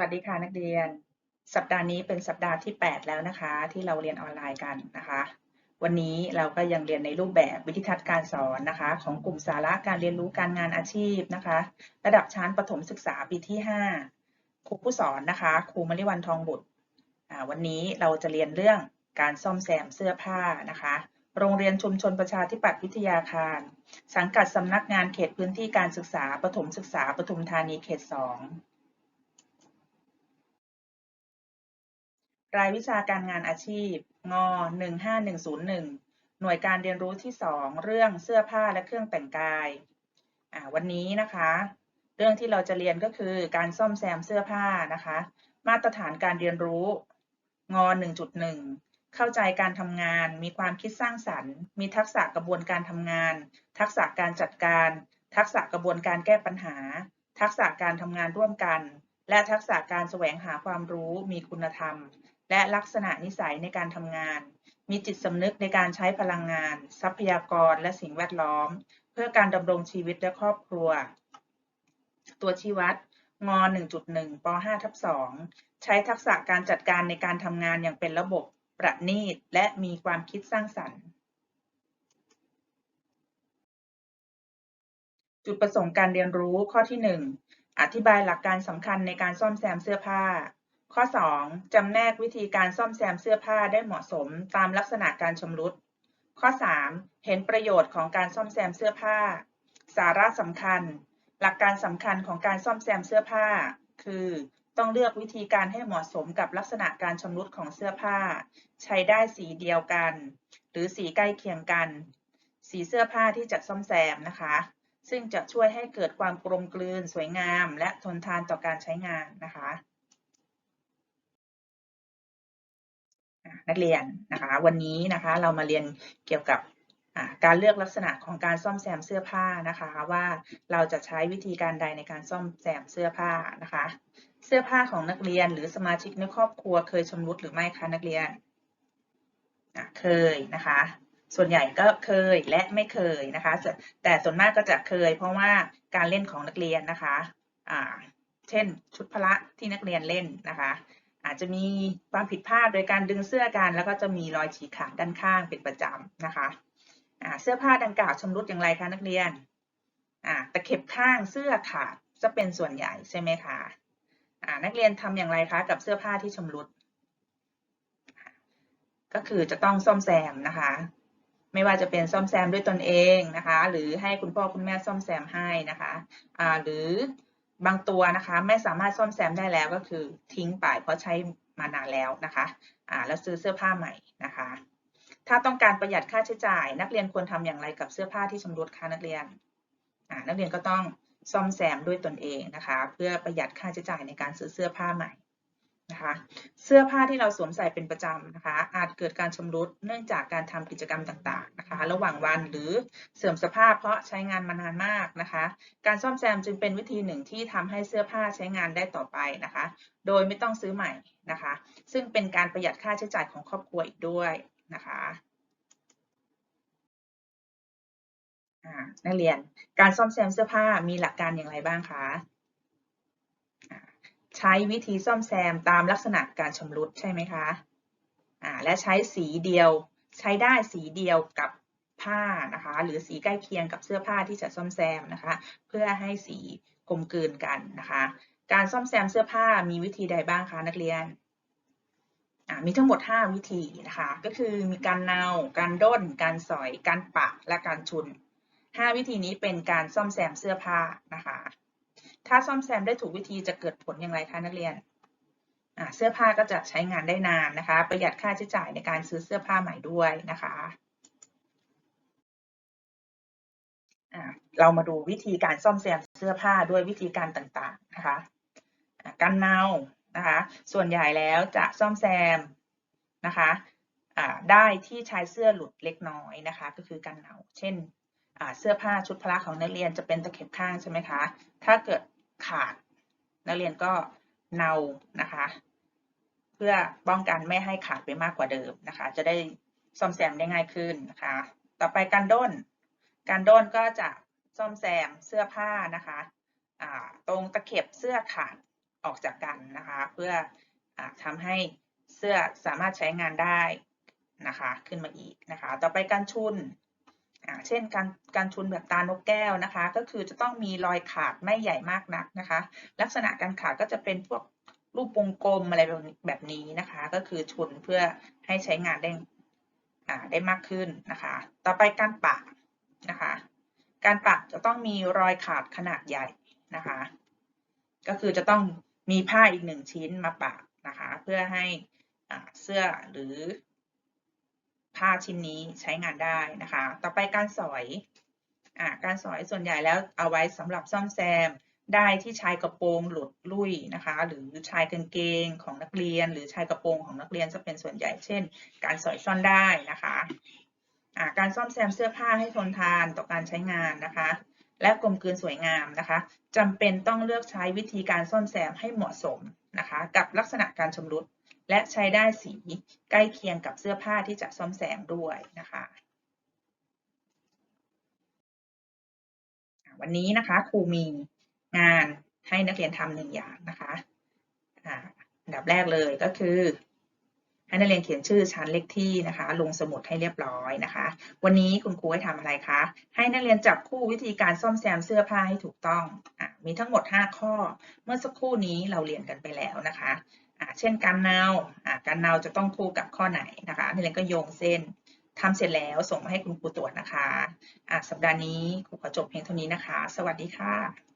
วัสดีค่ะนักเรียน สัปดาห์นี้เป็นสัปดาห์ที่ 8 แล้วนะคะ ที่เราเรียนออนไลน์กันนะคะ วันนี้เราก็ยังเรียนในรูปแบบวิธีทัศน์การสอนนะคะ ของกลุ่มสาระการเรียนรู้การงานอาชีพนะคะ ระดับชั้นประถมศึกษาปีที่ 5 ครูผู้สอนนะคะ ครูมริวันทองบุตรวันนี้เราจะเรียนเรื่องการซ่อมแซมเสื้อผ้านะคะ โรงเรียนชุมชนประชาธิปัตย์วิทยาคาร สังกัดสำนักงานเขตพื้นที่การศึกษาประถมศึกษาปทุมธานีเขต 2 รายวิชาการงานอาชีพ ง 15101 หน่วยการเรียนรู้ที่ 2 เรื่องเสื้อผ้าและเครื่องแต่งกายวันนี้นะคะ เรื่องที่เราจะเรียนก็คือการซ่อมแซมเสื้อผ้านะคะ มาตรฐานการเรียนรู้ ง 1.1 เข้าใจการทำงาน มีความคิดสร้างสรรค์ มีทักษะกระบวนการทำงาน ทักษะการจัดการ ทักษะกระบวนการแก้ปัญหา ทักษะการทำงานร่วมกัน และทักษะการแสวงหาความรู้มีคุณธรรม และลักษณะนิสัยในการทำงาน มีจิตสำนึกในการใช้พลังงาน ทรัพยากรและสิ่งแวดล้อม เพื่อการดำรงชีวิตและครอบครัว ตัวชี้วัดง 1.1ป5ทับ2ใช้ทักษะการจัดการในการทำงานอย่างเป็นระบบ ประณีต และมีความคิดสร้างสรรค์ จุดประสงค์การเรียนรู้ข้อที่ 1 อธิบายหลักการสำคัญในการซ่อมแซมเสื้อผ้า ข้อ 2. จำแนกวิธีการซ่อมแซมเสื้อผ้าได้เหมาะสมตามลักษณะการชำรุด ข้อ 3. เห็นประโยชน์ของการซ่อมแซมเสื้อผ้า สาระสำคัญ หลักการสำคัญของการซ่อมแซมเสื้อผ้า คือต้องเลือกวิธีการให้เหมาะสมกับลักษณะการชำรุดของเสื้อผ้า ใช้ได้สีเดียวกัน หรือสีใกล้เคียงกัน สีเสื้อผ้าที่จะซ่อมแซมนะคะ ซึ่งจะช่วยให้เกิดความกลมกลืนสวยงาม และทนทานต่อการใช้งานนะคะนักเรียนนะคะวันนี้นะคะเรามาเรียนเกี่ยวกับการเลือกลักษณะของการซ่อมแซมเสื้อผ้านะคะว่าเราจะใช้วิธีการใดในการซ่อมแซมเสื้อผ้านะคะ เสื้อผ้าของนักเรียนหรือสมาชิกในครอบครัวเคยชำรุดหรือไม่คะนักเรียนเคยนะคะ ส่วนใหญ่ก็เคยและไม่เคยนะคะ แต่ส่วนมากก็จะเคย เพราะว่าการเล่นของนักเรียนนะคะเช่น ชุดพละที่นักเรียนเล่นนะคะ อาจจะมีความผิดพลาดโดยการดึงเสื้อกันแล้วก็จะมีรอยฉีกขาดด้านข้างเป็นประจำนะคะเสื้อผ้าดังกล่าวชำรุดอย่างไรคะนักเรียนตะเข็บข้างเสื้อขาดจะเป็นส่วนใหญ่ใช่ไหมคะนักเรียนทำอย่างไรคะกับเสื้อผ้าที่ชำรุด ก็คือจะต้องซ่อมแซมนะคะ ไม่ว่าจะเป็นซ่อมแซมด้วยตนเองนะคะ หรือให้คุณพ่อคุณแม่ซ่อมแซมให้นะคะหรือบางตัวนะคะไม่สามารถซ่อมแซมได้แล้วก็คือทิ้งไปเพราะใช้มานานแล้วนะคะอ่าแล้วซื้อเสื้อผ้าใหม่นะคะ ถ้าต้องการประหยัดค่าใช้จ่าย นักเรียนควรทำอย่างไรกับเสื้อผ้าที่ชำรุดคะนักเรียนอ่านักเรียนก็ต้องซ่อมแซมด้วยตนเองนะคะ เพื่อประหยัดค่าใช้จ่ายในการซื้อเสื้อผ้าใหม่ นะคะเสื้อผ้าที่เราสวมใส่เป็นประจำนะคะ อาจเกิดการชำรุดเนื่องจากการทำกิจกรรมต่างๆนะคะ ระหว่างวันหรือเสื่อมสภาพเพราะใช้งานมานานมากนะคะ การซ่อมแซมจึงเป็นวิธีหนึ่งที่ทำให้เสื้อผ้าใช้งานได้ต่อไปนะคะ โดยไม่ต้องซื้อใหม่นะคะ ซึ่งเป็นการประหยัดค่าใช้จ่ายของครอบครัวอีกด้วยนะคะนักเรียนการซ่อมแซมเสื้อผ้ามีหลักการอย่างไรบ้างคะ ใช้วิธีซ่อมแซมตามลักษณะการชำรุดใช่ไหมคะอ่าและใช้สีเดียว ใช้ได้สีเดียวกับผ้านะคะ หรือสีใกล้เคียงกับเสื้อผ้าที่จะซ่อมแซมนะคะ เพื่อให้สีกลมกลืนกันนะคะ การซ่อมแซมเสื้อผ้ามีวิธีใดบ้างคะนักเรียนมีทั้งหมด 5 วิธีนะคะ ก็คือมีการเนา การด้น การสอย การปะ และการชุน 5 วิธีนี้เป็นการซ่อมแซมเสื้อผ้านะคะ ถ้าซ่อมแซมได้ถูกวิธีจะเกิดผลอย่างไรคะนักเรียน เสื้อผ้าก็จะใช้งานได้นานนะคะ ประหยัดค่าใช้จ่ายในการซื้อเสื้อผ้าใหม่ด้วยนะคะเรามาดูวิธีการซ่อมแซมเสื้อผ้าด้วยวิธีการต่างๆนะคะการเนานะคะ ส่วนใหญ่แล้วจะซ่อมแซมนะคะได้ที่ชายเสื้อหลุดเล็กน้อยนะคะ ก็คือการเนาเช่นเสื้อผ้าชุดพละของนักเรียนจะเป็นตะเข็บข้างใช่ไหมคะ ถ้าเกิด ขาด นักเรียนก็เนานะคะ เพื่อป้องกันไม่ให้ขาดไปมากกว่าเดิมนะคะ จะได้ซ่อมแซมได้ง่ายขึ้นนะคะ ต่อไปการด้น การด้นก็จะซ่อมแซมเสื้อผ้านะคะตรงตะเข็บเสื้อขาดออกจากกันนะคะ เพื่ออทำให้เสื้อสามารถใช้งานได้นะคะ ขึ้นมาอีกนะคะ ต่อไปการชุน เช่นการการชุนแบบตานกแก้วนะคะ ก็คือจะต้องมีรอยขาดไม่ใหญ่มากนักนะคะ ลักษณะการขาดก็จะเป็นพวกรูปวงกลมอะไรแบบนี้นะคะ ก็คือชุนเพื่อให้ใช้งานได้ได้มากขึ้นนะคะ ต่อไปการปักนะคะ การปักจะต้องมีรอยขาดขนาดใหญ่นะคะ ก็คือจะต้องมีผ้าอีกหนึ่งชิ้นมาปักนะคะ เพื่อให้เสื้อหรือ ผ้าชิ้นนี้ใช้งานได้นะคะ ต่อไปการสอยอ่าการสอยส่วนใหญ่แล้วเอาไว้สำหรับซ่อมแซมได้ที่ชายกระโปรงหลุดลุ่ยนะคะ หรือชายกางเกงของนักเรียน หรือชายกระโปรงของนักเรียนจะเป็นส่วนใหญ่ เช่น การสอยซ่อนได้นะคะอ่าการซ่อมแซมเสื้อผ้าให้ทนทานต่อการใช้งานนะคะ และกลมกลืนสวยงามนะคะจำเป็นต้องเลือกใช้วิธีการซ่อมแซมให้เหมาะสมนะคะ กับลักษณะการชำรุด และใช้ได้สีใกล้เคียงกับเสื้อผ้าที่จะซ่อมแซมด้วยนะคะวันนี้นะคะครูมีงานให้นักเรียนทำหนึ่งอย่างนะคะอันดับแรกเลยก็คือ ให้นักเรียนเขียนชื่อชั้นเลขที่นะคะ ลงสมุดให้เรียบร้อยนะคะ วันนี้คุณครูให้ทำอะไรคะ ให้นักเรียนจับคู่วิธีการซ่อมแซมเสื้อผ้าให้ถูกต้องอมีทั้งหมด 5 ข้อ เมื่อสักครู่นี้เราเรียนกันไปแล้วนะคะะ เช่นการเนาการเนาจะต้องคู่กับข้อไหนนะคะนี่เรนก็โยงเส้นทำเสร็จแล้วส่งมาให้คุณครูตรวจนะคะะสัปดาห์นี้ครูขอจบเพียงเท่านี้นะคะ สวัสดีค่ะ